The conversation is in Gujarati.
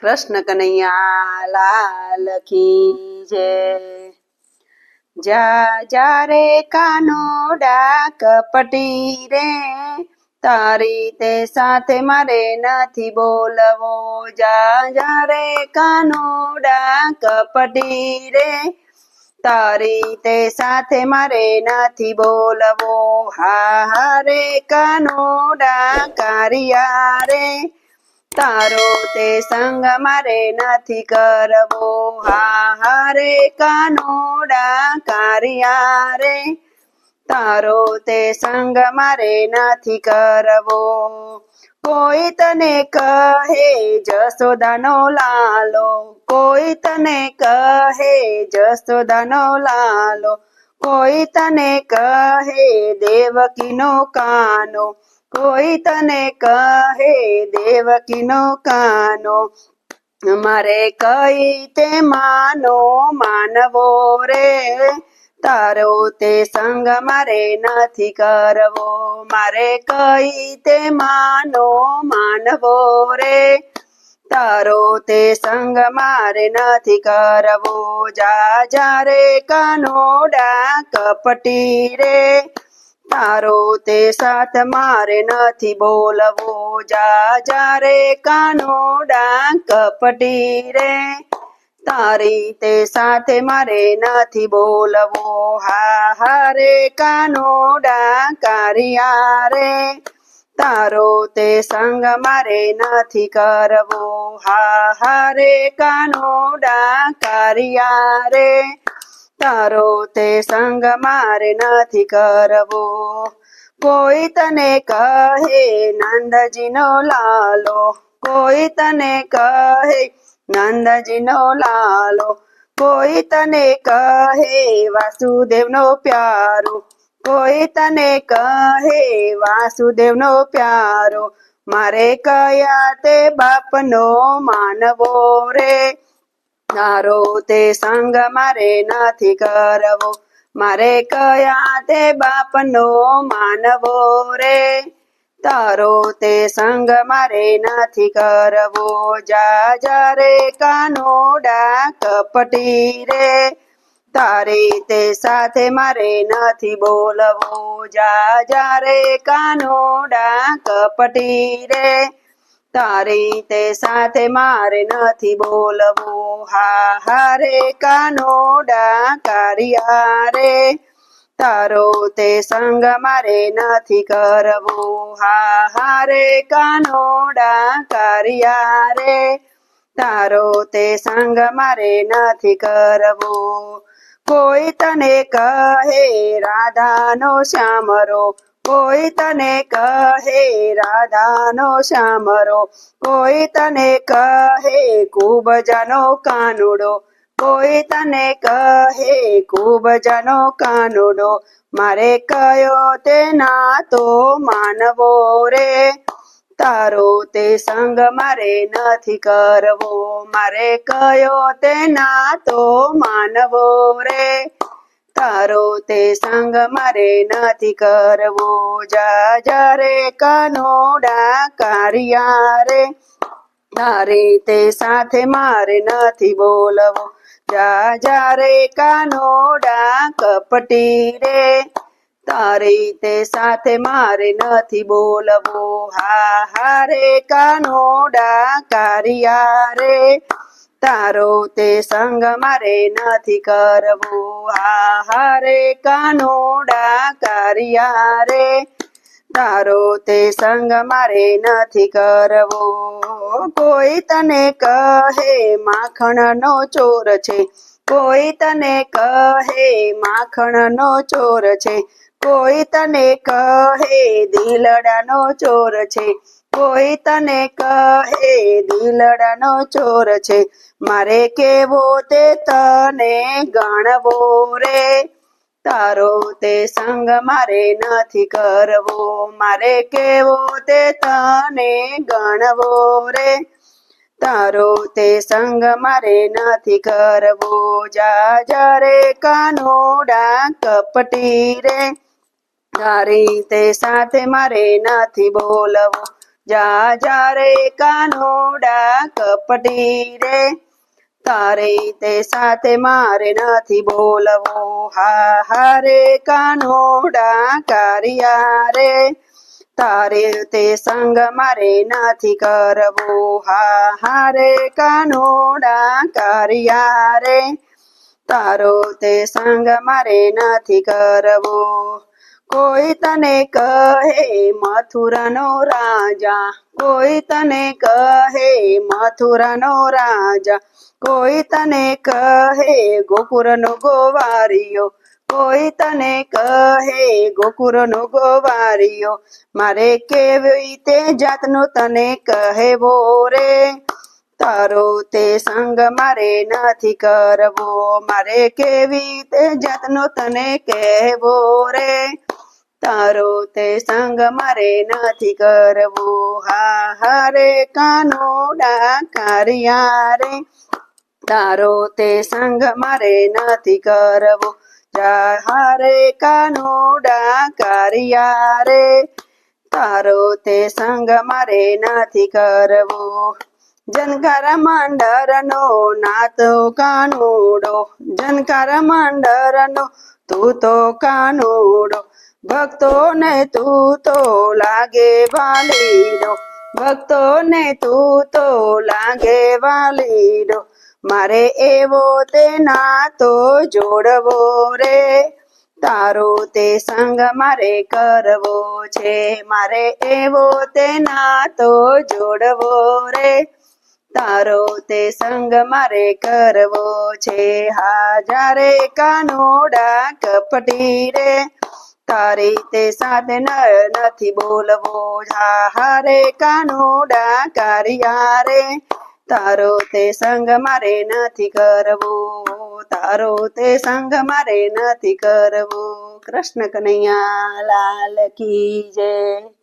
કૃષ્ણ કનૈયા, લાલ કી જય. જા જા રે કાનોડા કપટી રે. તારી તે સાથે મારે નથી બોલવો. જા જા રે કાનોડા કપટી રે. તારી તે સાથે મારે નથી બોલવો. હા હા રે કાનોડા કારિયા રે. તારો તે સંગ મારે નથી કરવો. હા, હારે કાનોડા કારિયા રે. તારો તે સંગ મારે નથી કરવો. કોઈ તને કહે જસોદાનો લાલો. કોઈ તને કહે જસોદાનો લાલો. કોઈ તને કહે દેવકીનો કાનો. કોઈ તને કહે દેવકીનો કાનો? મારે કઈ તે માનો માનવો રે? તારો તે સંગ મારે નથી કરવો. મારે કઈ તે માનો માનવો રે? તારો તે સંગ મારે નથી કરવો. જા જા રે કાનોડા કપટી રે. તારો તે સાથ મારે નથી બોલવો. જા જા રે કાનોડા કપટી રે. તારી તે સાથે મારે નથી બોલવો. હા હા રે કાનોડા કારિયા રે. તારો તે સંગ મારે નથી કરવો. હા હા રે કાનોડા કારિયા રે. તારો તે સંગ મારે નથી કરવો. કોઈ તને કહે, નંદજીનો લાલો. કોઈ તને કહે, નંદજીનો લાલો. કોઈ તને કહે, વાસુદેવનો પ્યારો. કોઈ તને કહે, વાસુદેવનો પ્યારો. મારે કયા તે બાપનો માનવો રે? તારો તે સંગ મારે નથી કરવો. મારે કયા તે બાપનો માનવો રે? તારો તે સંગ મારે નથી કરવો. જા જા રે કાનોડા કપટી રે. તારે તે સાથે મારે નથી બોલવો. જા જા રે કાનોડા કપટી રે. તારી તે સાથે મારે નથી બોલવું. હા હારે કાનોડા કારિયા રે તારો તે સંગ મારે નથી કરવો. હા હારે કાનોડા કારિયા રે તારો તે સંગ મારે નથી કરવો. કોઈ તને કહે રાધાનો શ્યામરો કોઈ તને કહે રાધાનો શામરો, કોઈ તને કહે કુબજાનો કાનુડો, કોઈ તને કહે કુબજાનો કાનુડો, મારે કયો તે ના તો માનવો રે? તારો તે સંગ મારે નથી કરવો, મારે કયો તે ના તો માનવો રે? તારો તે સંગ મારે નથી કરવો. જા જા રે કાનોડા કારિયા રે. તારે તે સાથે મારે નથી બોલવો. જા જા રે કાનોડા કપટી રે. તારી તે સાથે મારે નથી બોલવો. હા હા રે કાનોડા કારિયા રે. તારો તે સંગ મારે નથી કરવો. હા કાનોડા કારિયા રે. તારો તે સંગ મારે નથી કરવો. કોઈ તને કહે માખણનો ચોર છે. કોઈ તને કહે માખણનો ચોર છે. કોઈ તને કહે દિલડાનો ચોર છે. કોઈ તને કહે દિલડાનો ચોર છે? મારે કેવો તે તને ગણવો રે? તારો તે સંગ મારે નથી કરવો. મારે કેવો તે તને ગણવો રે? તારો તે સંગ મારે નથી કરવો. જા જા કાનોડા કપટી રે. તારી તે સાથે મારે નથી બોલવો. જા જા રે કાનોડા કપટી રે. તારે તે સાથે મારે નથી બોલવો. હા હારે કાનોડા કારિયા રે. તારે તે સંગ મારે નથી કરવો. હા હારે કાનોડા કારિયા રે. તારો તે સંગ મારે નથી કરવો. કોઈ તને કહે મથુરાનો રાજા? કોઈ તને કહે મથુરાનો રાજા? કોઈ તને કહે ગોકુરનો ગોવારિયો? કોઈ તને કહે ગોકુરનો ગોવારિયો? મારે કેવી તે જાતનો તને કહેવો રે? તારો તે સંગ મારે નથી કરવો. મારે કેવી તે જાતનો તને કહેવો રે? તારો તે સંગ મારે નથી કરવો. હા હારે કાનો કારિયા રે. તારો તે સંગ મારે નથી કરવો. જા હારે કાનોડા કારિયા રે. તારો તે સંગ મારે નથી કરવો. જનકાર મંડળનો નાતો કાનુડો, જનકાર મંડળનો તું તો કાનુડો, ભક્તોને તું તો લાગે વાલીડો ભક્તો ને તું તો લાગે વાલીડો, મારે એવો તે નાતો જોડવો રે, તારો તે સંગ મારે કરવો છે, મારે એવો તે નાતો જોડવો રે તારો તે સંગ મારે કરવો છે. હાજારે કાનોડા કપટી રે. તારી તે સાથે નથી બોલવો. હારે કાનોડા કારિયા રે. તારો તે સંગ મારે નથી કરવો. તારો તે સંગ મારે નથી કરવો. કૃષ્ણ કનૈયા લાલ કી જય.